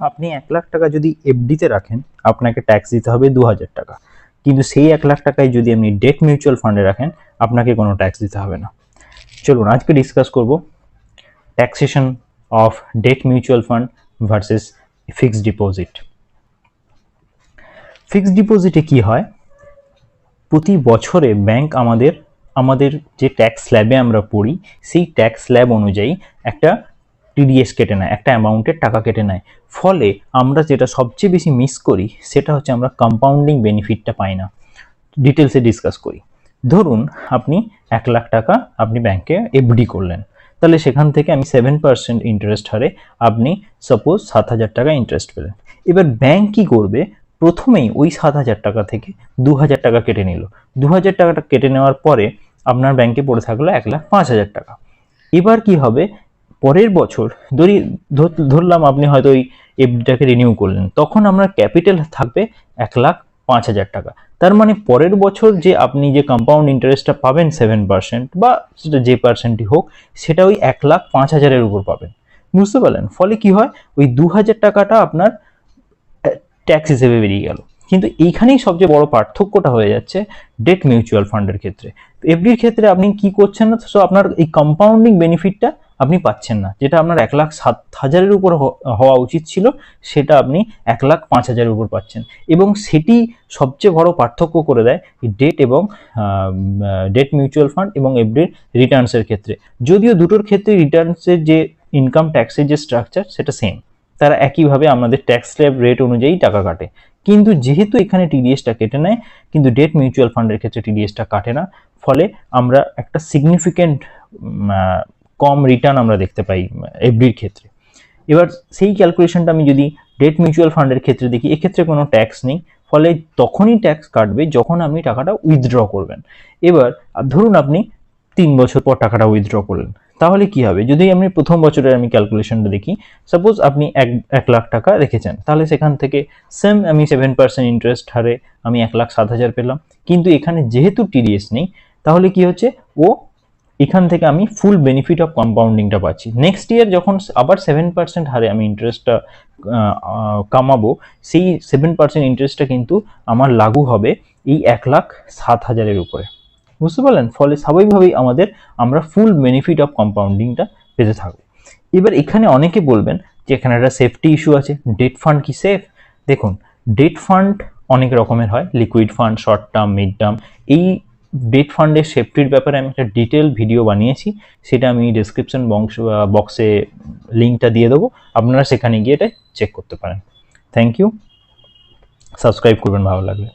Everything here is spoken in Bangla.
আপনি এক লাখ টাকা যদি এফডিতে রাখেন, আপনাকে ট্যাক্স দিতে হবে দু হাজার টাকা। কিন্তু সেই এক লাখ টাকায় যদি আপনি ডেট মিউচুয়াল ফান্ডে রাখেন, আপনাকে কোনো ট্যাক্স দিতে হবে না। চলুন, আজকে ডিসকাস করব taxation of debt mutual fund versus fixed deposit fixed ডিপোজিটে কি হয়? প্রতি বছরে ব্যাংক আমাদের আমাদের যে ট্যাক্স স্ল্যাবে আমরা পড়ি, সেই ট্যাক্স স্ল্যাব অনুযায়ী একটা টিডিএস কেটে নেয়, একটা অ্যামাউন্টের টাকা কেটে নেয়। ফলে আমরা যেটা সবচেয়ে বেশি মিস করি, সেটা হচ্ছে আমরা কম্পাউন্ডিং বেনিফিটটা পাই না। ডিটেলসে ডিসকাস করি। ধরুন, আপনি এক লাখ টাকা আপনি ব্যাংকে এফডি করলেন। তাহলে সেখান থেকে আমি সেভেন পার্সেন্ট ইন্টারেস্ট হারে আপনি সাপোজ সাত হাজার টাকা ইন্টারেস্ট পেলেন। এবার ব্যাংক কি করবে? প্রথমেই ওই সাত হাজার টাকা থেকে দু হাজার টাকা কেটে নিল। দু হাজার টাকাটা কেটে নেওয়ার পরে আপনার ব্যাংকে পড়ে থাকল এক লাখ পাঁচ হাজার টাকা। এবার কি হবে? পরের বছর ধরি, ধর- ধরলাম আপনি হয়তো ওই এফডিটাকে রিনিউ করলেন, তখন আপনার ক্যাপিটাল থাকবে এক লাখ পাঁচ হাজার টাকা। তার মানে পরের বছর যে আপনি যে কম্পাউন্ড ইন্টারেস্টটা পাবেন সেভেন পার্সেন্ট বা সেটা যে পার্সেন্টই হোক, সেটা ওই এক লাখ পাঁচ হাজারের উপর পাবেন। বুঝতে পারলেন? ফলে কি হয়? ওই দু হাজার টাকাটা আপনার ট্যাক্স হিসেবে বেরিয়ে গেল। কিন্তু এইখানেই সবচেয়ে বড় পার্থক্যটা হয়ে যাচ্ছে ডেট মিউচুয়াল ফান্ডের ক্ষেত্রে। এফডির ক্ষেত্রে আপনি কি করছেন না সো আপনার এই কম্পাউন্ডিং বেনিফিটটা আপনি পাচ্ছেন না। যেটা আপনার এক লাখ সাত হাজারের উপর হওয়া উচিত ছিল, সেটা আপনি এক লাখ পাঁচ হাজারের উপর পাচ্ছেন। এবং সেটি সবচেয়ে বড় পার্থক্য করে দেয় ডেট এবং ডেট মিউচুয়াল ফান্ড এবং এফডির রিটার্নসের ক্ষেত্রে। যদিও দুটোর ক্ষেত্রে রিটার্নসের যে ইনকাম ট্যাক্সের যে স্ট্রাকচার সেটা সেম তারা একইভাবে আমাদের ট্যাক্স স্ল্যাব রেট অনুযায়ী টাকা কাটে। কিন্তু যেহেতু এখানে টিডিএসটা কেটে নেয়, কিন্তু ডেট মিউচুয়াল ফান্ডের ক্ষেত্রে টিডিএসটা কাটে না। ফলে আমরা একটা সিগনিফিক্যান্ট কম রিটার্ন আমরা দেখতে পাই এফডির ক্ষেত্রে। এবার সেই ক্যালকুলেশনটা আমি যদি ডেট মিউচুয়াল ফান্ডের ক্ষেত্রে দেখি, এক্ষেত্রে কোনো ট্যাক্স নেই। ফলে তখনই ট্যাক্স কাটবে যখন আপনি টাকাটা উইথড্র করবেন। এবার ধরুন আপনি তিন বছর পর টাকাটা উইথড্র করলেন। তাহলে কি হবে? যদি আমি প্রথম বছরের আমি ক্যালকুলেশনটা দেখি সাপোজ আপনি এক এক লাখ টাকা রেখেছেন, তাহলে সেখান থেকে সেম আমি সেভেন পার্সেন্ট ইন্টারেস্ট হারে আমি এক লাখ সাত হাজার পেলাম। কিন্তু এখানে যেহেতু টিডিএস নেই, তাহলে কি হচ্ছে? ও এখান থেকে আমি ফুল বেনিফিট অফ কম্পাউন্ডিংটা পাচ্ছি। নেক্সট ইয়ার যখন আবার সেভেন পার্সেন্ট হারে আমি ইন্টারেস্টটা কামাবো, সেই সেভেন পার্সেন্ট ইন্টারেস্টটা কিন্তু আমার লাগু হবে এই এক লাখ সাত হাজারের উপরে। বুঝতে পারলেন? ফলে স্বাভাবিকভাবেই আমাদের, আমরা ফুল বেনিফিট অফ কম্পাউন্ডিংটা পেতে থাকব। এবার এখানে অনেকে বলবেন যে এখানে একটা সেফটি ইস্যু আছে ডেট ফান্ড কি সেফ দেখুন ডেট ফান্ড অনেক রকমের হয় liquid fund short term mid term এই ডেট ফান্ডের সেফটির ব্যাপারে আমি একটা ডিটেল ভিডিও বানিয়েছি। সেটা আমি ডিসক্রিপশন বক্স লিঙ্কটা দিয়ে দেবো। আপনারা সেখানে গিয়ে এটা চেক করতে পারেন। থ্যাংক ইউ সাবস্ক্রাইব করবেন, ভালো লাগলে